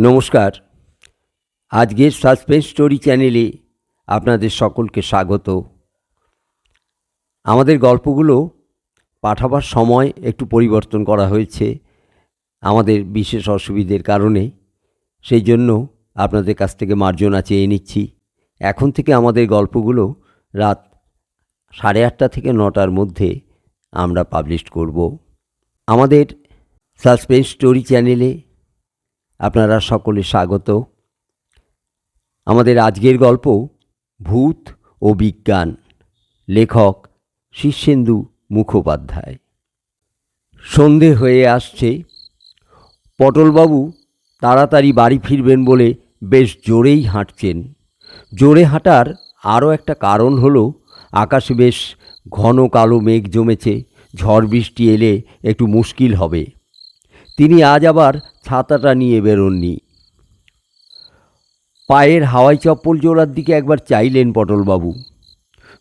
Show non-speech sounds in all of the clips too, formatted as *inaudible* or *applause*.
নমস্কার। আজকের suspense story চ্যানেলে আপনাদের সকলকে স্বাগত। আমাদের গল্পগুলো পাঠাবার সময় একটু পরিবর্তন করা হয়েছে আমাদের বিশেষ অসুবিধের কারণে। সেই জন্য আপনাদের কাছ থেকে মার্জনা চেয়ে নিচ্ছি। এখন থেকে আমাদের গল্পগুলো রাত সাড়ে আটটা থেকে নটার মধ্যে আমরা পাবলিশ করব। আমাদের সাসপেন্স স্টোরি চ্যানেলে আপনারা সকলে স্বাগত। আমাদের আজকের গল্প ভূত ও বিজ্ঞান। লেখক শীর্ষেন্দু মুখোপাধ্যায়। সন্ধে হয়ে আসছে। পটলবাবু তাড়াতাড়ি বাড়ি ফিরবেন বলে বেশ জোরেই হাঁটছেন। জোরে হাঁটার আরও একটা কারণ হলো, আকাশে বেশ ঘন কালো মেঘ জমেছে, ঝড় বৃষ্টি এলে একটু মুশকিল হবে। তিনি আজ আবার ছাতাটা নিয়ে বেরোননি। পায়ের হাওয়াই চপ্পল জোড়ার দিকে একবার চাইলেন পটলবাবু।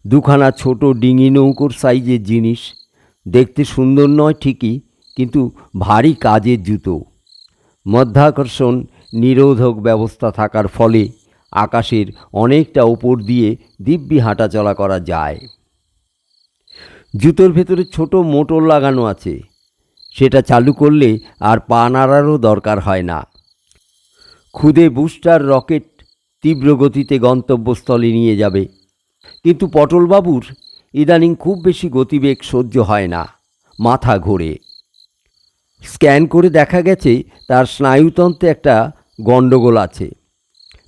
দুখানা ছোট ডিঙি নৌকোর সাইজের জিনিস। দেখতে সুন্দর নয় ঠিকই, কিন্তু ভারী কাজের জুতো। মধ্যাকর্ষণ, নিরোধক ব্যবস্থা থাকার ফলে আকাশের অনেকটা ওপর দিয়ে দিব্যি হাঁটাচলা করা যায়। জুতোর ভেতরে ছোট মোটর লাগানো আছে। সেটা চালু করলে আর পা নাড়ারও দরকার হয় না। খুদে বুস্টার রকেট তীব্র গতিতে গন্তব্যস্থলে নিয়ে যাবে। কিন্তু পটলবাবুর ইদানিং খুব বেশি গতিবেগ সহ্য হয় না, মাথা ঘোরে। স্ক্যান করে দেখা গেছে তার স্নায়ুতন্ত্রে একটা গণ্ডগোল আছে।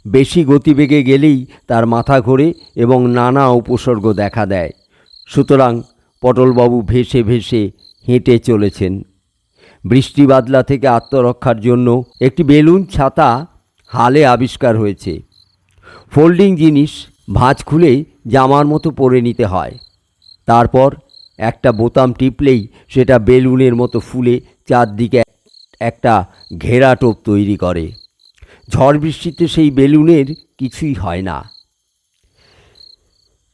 বেশি গতিবেগে গেলেই তার মাথা ঘোরে এবং নানা উপসর্গ দেখা দেয়। সুতরাং পটলবাবু ভেসে ভেসে হেঁটে চলেছেন। বৃষ্টি বাদলা থেকে আত্মরক্ষার জন্য একটি বেলুন ছাতা হালে আবিষ্কার হয়েছে। ফোল্ডিং জিনিস ভাঁজ খুলে জামার মতো পরে নিতে হয়। তারপর একটা বোতাম টিপলেই সেটা বেলুনের মতো ফুলে চারদিকে একটা ঘেরা টোপ তৈরি করে। ঝড় বৃষ্টিতে সেই বেলুনের কিছুই হয় না।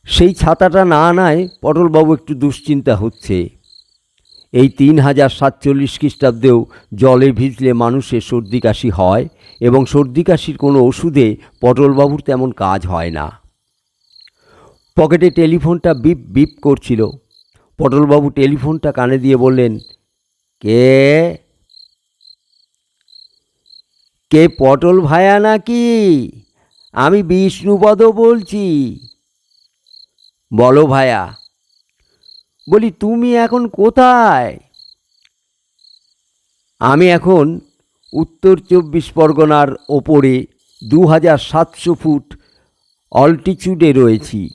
সেই ছাতাটা না আনায় পটলবাবু একটু দুশ্চিন্তা হচ্ছে। এই তিন হাজার সাতচল্লিশ খ্রিস্টাব্দেও জলে ভিজলে মানুষের সর্দি কাশি হয় এবং সর্দি কাশির কোনো ওষুধে পটলবাবুর তেমন কাজ হয় না। পকেটে টেলিফোনটা বিপ বিপ করছিল। পটলবাবু টেলিফোনটা কানে দিয়ে বললেন, কে? কে পটল ভায়া নাকি? আমি বিষ্ণুপদ বলছি। বলো ভায়া। বলি, তুমি এখন কোথায়? আমি এখন উত্তর চব্বিশ পরগনার ওপরে দু হাজার সাতশো ফুট অল্টিচিউডে রয়েছি।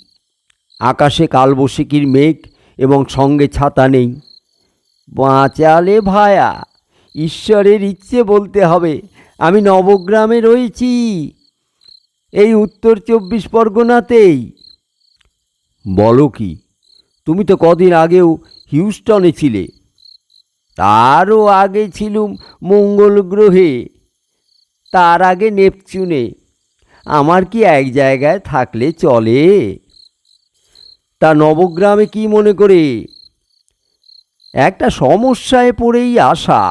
আকাশে কালবৈশাখীর মেঘ এবং সঙ্গে ছাতা নেই। বাঁচালে ভায়া, ঈশ্বরের ইচ্ছে বলতে হবে, আমি নবগ্রামে রয়েছি। এই উত্তর চব্বিশ পরগনাতেই। বলো কি? তুমি তো কদিন আগেও হিউস্টনে ছিলে। তারও আগে ছিলুম মঙ্গল গ্রহে, তার আগে নেপচুনে। আমার কি এক জায়গায় থাকলে চলে? তা নবগ্রামে কি মনে করে? একটা সমস্যায় পড়েই আসা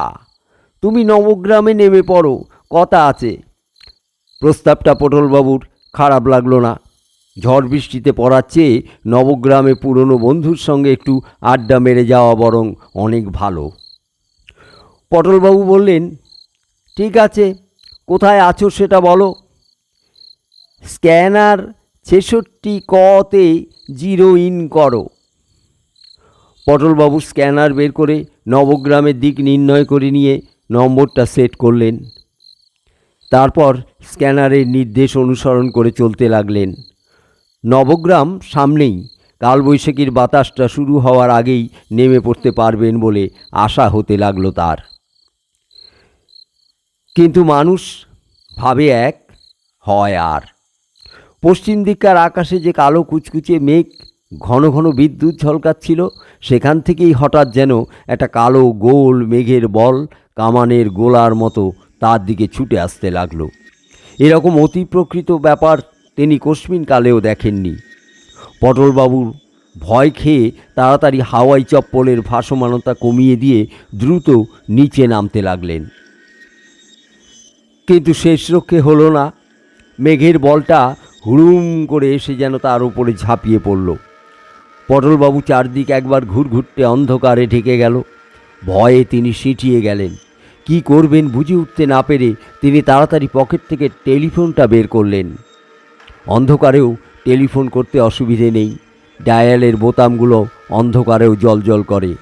তুমি নবগ্রামে নেমে পড়ো, কথা আছে। প্রস্তাবটা পটলবাবুর খারাপ লাগল না। ঝড় বৃষ্টিতে পড়ার চেয়ে নবগ্রামে পুরনো বন্ধুর সঙ্গে একটু আড্ডা মেরে যাওয়া বরং অনেক ভালো। পটলবাবু বললেন, ঠিক আছে, কোথায় আছো সেটা বলো। স্ক্যানার ছেষট্টি কতে জিরো ইন করো পটলবাবু স্ক্যানার বের করে নবগ্রামের দিক নির্ণয় করে নিয়ে নম্বরটা সেট করলেন। তারপর স্ক্যানারের নির্দেশ অনুসরণ করে চলতে লাগলেন। নবগ্রাম সামনেই কালবৈশাখীর বাতাসটা শুরু হওয়ার আগেই নেমে পড়তে পারবেন বলে আশা হতে লাগল তার। কিন্তু মানুষ ভাবে এক, হয় আর। পশ্চিম দিককার আকাশে যে কালো কুচকুচে মেঘ, ঘন ঘন বিদ্যুৎ ঝলকাচ্ছিল, সেখান থেকেই হঠাৎ যেন একটা কালো গোল মেঘের বল কামানের গোলার মতো তার দিকে ছুটে আসতে লাগল। এরকম অতি প্রকৃত ব্যাপার তিনি কস্মিন কালেও দেখেননি। পটলবাবুর ভয় খেয়ে তাড়াতাড়ি হাওয়াই চপ্পলের ভাসমানতা কমিয়ে দিয়ে দ্রুত নিচে নামতে লাগলেন। কিন্তু শেষ রক্ষে হলো না। মেঘের বলটা হুড়ুম করে এসে যেন তার উপরে ঝাঁপিয়ে পড়ল। পটলবাবু চারদিক একবার ঘুরঘুরতে অন্ধকারে ঢেকে গেল। ভয়ে তিনি সিঁটিয়ে গেলেন। কি করবেন বুঝে উঠতে না পেরে তিনি তাড়াতাড়ি পকেট থেকে টেলিফোনটা বের করলেন। অন্ধকারেও টেলিফোন করতে অসুবিধে নেই। ডায়ালের বোতামগুলো অন্ধকারেও জলজল করে।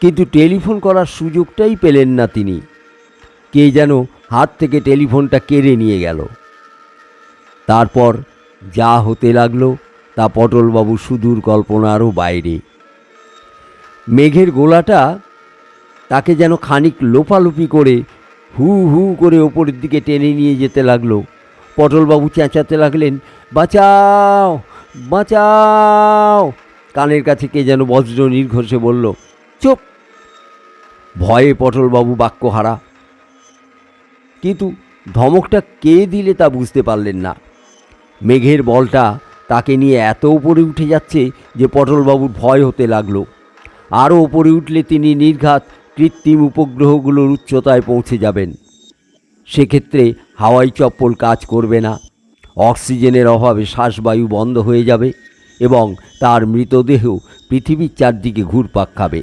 কিন্তু টেলিফোন করার সুযোগটাই পেলেন না তিনি। কে যেন হাত থেকে টেলিফোনটা কেড়ে নিয়ে গেল। তারপর যা হতে লাগল তা পটলবাবু সুদূর কল্পনারও বাইরে। মেঘের গোলাটা তাকে যেন খানিক লোপালুপি করে হু হু করে ওপরের দিকে টেনে নিয়ে যেতে লাগল। পটলবাবু চেঁচাতে লাগলেন, বাঁচাও বাঁচাও। কানের কাছে কে যেন বজ্র নির্ঘোষে বলল, চুপ। ভয়ে পটলবাবু বাক্য হারা। কিন্তু ধমকটা কে দিলে তা বুঝতে পারলেন না। মেঘের বলটা তাকে নিয়ে এত উপরে উঠে যাচ্ছে যে পটলবাবুর ভয় হতে লাগল। আরও উপরে উঠলে তিনি নির্ঘাত কৃত্রিম উপগ্রহগুলোর উচ্চতায় পৌঁছে যাবেন। সেক্ষেত্রে হাওয়াই চপ্পল কাজ করবে না। অক্সিজেনের অভাবে শ্বাসবায়ু বন্ধ হয়ে যাবে এবং তার মৃতদেহ পৃথিবীর চারদিকে ঘুরপাক খাবে।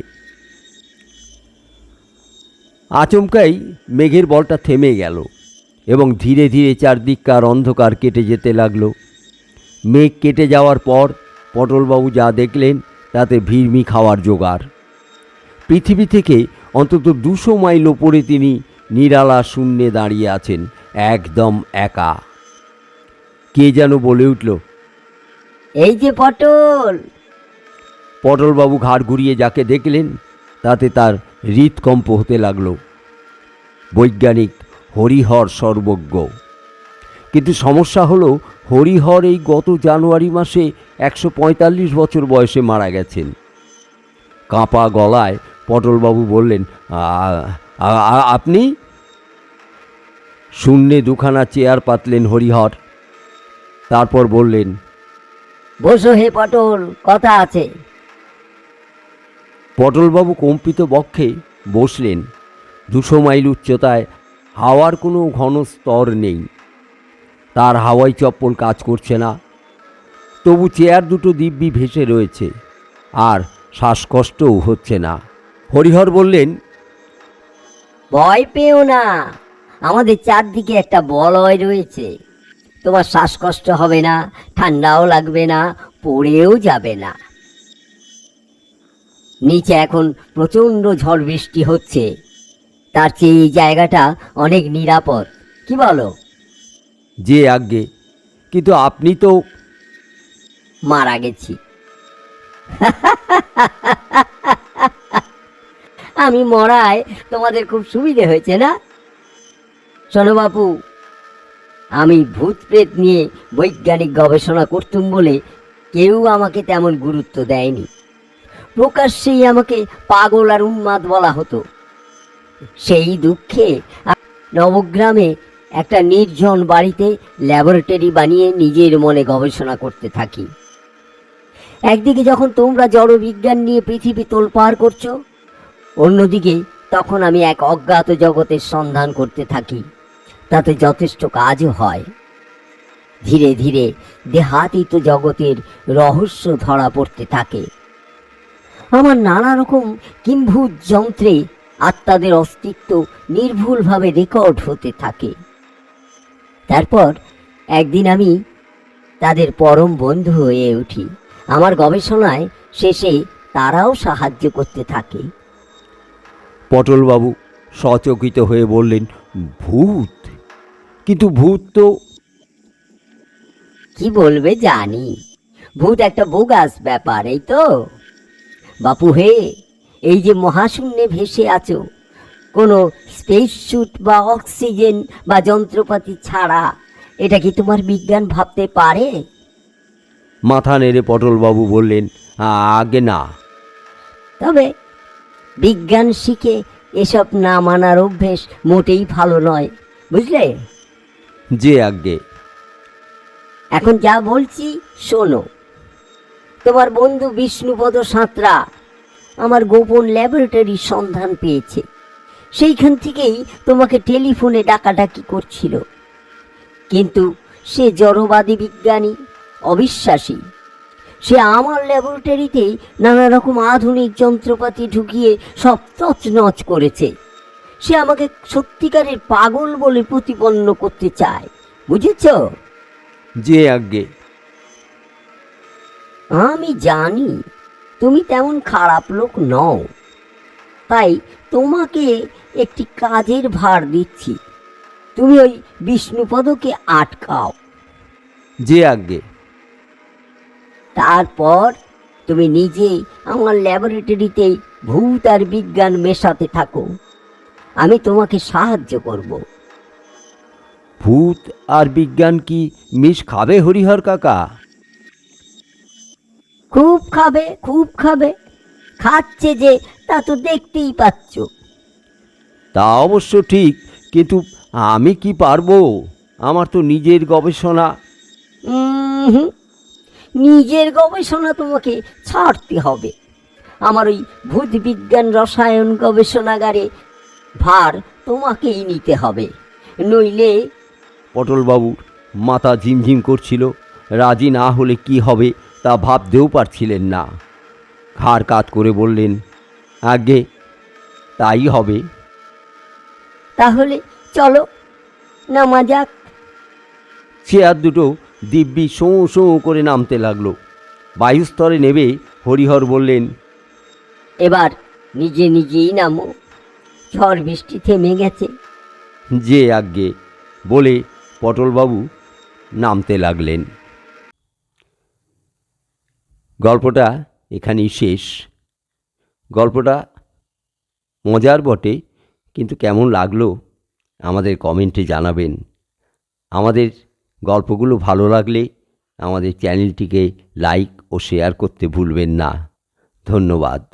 আচমকাই মেঘের বলটা থেমে গেল এবং ধীরে ধীরে চারদিককার অন্ধকার কেটে যেতে লাগল। মেঘ কেটে যাওয়ার পর পটলবাবু যা দেখলেন তাতে ভিড়মি খাওয়ার জোগাড়। পৃথিবী থেকে অন্তত দুশো মাইল ওপরে তিনি নিরালা শূন্যে দাঁড়িয়ে আছেন একদম একা। কে যেন বলে উঠল এই যে পটল। পটলবাবু ঘাড় ঘুরিয়ে যাকে দেখলেন তাতে তার হৃদকম্প হতে লাগল। বৈজ্ঞানিক হরিহর সর্বজ্ঞ। কিন্তু সমস্যা হলো হরিহর এই গত জানুয়ারি মাসে একশো পঁয়তাল্লিশ বছর বয়সে মারা গেছেন। কাঁপা গলায় পটলবাবু বললেন "আ- আ- আ- আপনি শূন্যে দুখানা চেয়ার পাতলেন হরিহর। তারপর বললেন বসো হে পটল কথা আছে। পটলবাবু কম্পিত বক্ষে বসলেন। দুশো মাইল উচ্চতায় হাওয়ার কোনো ঘন স্তর নেই। তার হাওয়াই চপ্পল কাজ করছে না। তবু চেয়ার দুটো দিব্যি ভেসে রয়েছে আর শ্বাসকষ্টও হচ্ছে না। হরিহর বললেন ভয় পেও না। আমাদের চারদিকে একটা বলয় রয়েছে। তোমার শ্বাসকষ্ট হবে না ঠান্ডাও লাগবে না পড়েও যাবে না। নিচে এখন প্রচণ্ড ঝড় বৃষ্টি হচ্ছে। তার চেয়ে এই জায়গাটা অনেক নিরাপদ। কি বলো? যে আজ্ঞে কিন্তু আপনি তো মারা গেছি। *laughs* আমি মরায় তোমাদের খুব সুবিধে হয়েছে না? শোনো বাপু, আমি ভূত প্রেত নিয়ে বৈজ্ঞানিক গবেষণা করতুম বলে কেউ আমাকে তেমন গুরুত্ব দেয়নি। প্রকাশ্যেই আমাকে পাগল আর উন্মাদ বলা হতো। সেই দুঃখে নবগ্রামে একটা নির্জন বাড়িতে ল্যাবরেটরি বানিয়ে নিজের মনে গবেষণা করতে থাকি। একদিকে যখন তোমরা জড় বিজ্ঞান নিয়ে পৃথিবী তোলপাড় করছ অন্যদিকে, তখন আমি এক অজ্ঞাত জগতের সন্ধান করতে থাকি। তাতে যথেষ্ট কাজও হয়। ধীরে ধীরে দেহাতীত জগতের রহস্য ধরা পড়তে থাকে। আমার নানা রকম কিম্ভূত যন্ত্রে আত্মাদের অস্তিত্ব নির্ভুলভাবে রেকর্ড হতে থাকে। তারপর একদিন আমি তাদের পরম বন্ধু হয়ে উঠি। আমার গবেষণায় শেষে তারাও সাহায্য করতে থাকে। পটলবাবু সচকিত হয়ে বললেন ভূত? কিন্তু ভূত তো কি বলবে জানি। ভূত একটা বোগাস ব্যাপার এই তো। বাপু হে এই যে মহাশূন্যে ভেসে আছো কোনো স্পেস স্যুট বা অক্সিজেন বা যন্ত্রপাতি ছাড়া এটা কি তোমার বিজ্ঞান ভাবতে পারে? মাথা নেড়ে পটলবাবু বললেন আগে না। তবে বিজ্ঞান শিখে এসব না মানার অভ্যেস মোটেই ভালো নয়। বুঝলে? যে আজ্ঞে। এখন যা বলছি শোনো। তোমার বন্ধু বিষ্ণুপদ সাঁতরা আমার গোপন ল্যাবরেটরির সন্ধান পেয়েছে। সেইখান থেকেই তোমাকে টেলিফোনে ডাকাডাকি করছিল। কিন্তু সে জড়বাদী বিজ্ঞানী অবিশ্বাসী। সে আমার ল্যাবরেটরিতে নানা রকম আধুনিক যন্ত্রপাতি ঢুকিয়ে সব তছনছ করেছে। সে আমাকে সত্যিকারের পাগল বলে প্রতিপন্ন করতে চায়। বুঝেছ? যে আজ্ঞে। আমি জানি তুমি তেমন খারাপ লোক নও। তাই তোমাকে একটি কাজের ভার দিচ্ছি। তুমি ওই বিষ্ণুপদকে আটকাও। যে আজ্ঞে। তারপর তুমি নিজে আমার ল্যাবরেটরিতে ভূত আর বিজ্ঞান মেশাতে থাকো। আমি তোমাকে সাহায্য করব। ভূত আর বিজ্ঞান কি মিশ খাবে হরিহর কাকা? খুব খাবে খুব খাবে। খাচ্ছে যে তা তো দেখতেই পাচ্ছ। তা অবশ্য ঠিক কিন্তু আমি কি পারব? আমার তো নিজের গবেষণা। হুম, নিজের গবেষণা তোমাকে ছাড়তে হবে। আমার ওই ভূত বিজ্ঞান রসায়ন গবেষণাগারে ভার তোমাকেই নিতে হবে। নইলে পটলবাবুর মাথা ঝিমঝিম করছিল রাজি না হলে কি হবে তা ভাবতেও পারছিলেন না। ঘাড় কাত করে বললেন আগে তাই হবে। তাহলে চলো নামা যাক। চেয়ার দুটো দিব্যি শোঁ শোঁ করে নামতে লাগল। বায়ুস্তরে নেবে হরিহর বললেন এবার নিজে নিজেই নামো। ঝড় বৃষ্টি থেমে গেছে। যে আজ্ঞে বলে পটলবাবু নামতে লাগলেন। গল্পটা এখানেই শেষ। গল্পটা মজার বটে কিন্তু কেমন লাগল আমাদের কমেন্টে জানাবেন। আমাদের গল্পগুলো ভালো লাগলে আমাদের চ্যানেলটিকে লাইক ও শেয়ার করতে ভুলবেন না। ধন্যবাদ।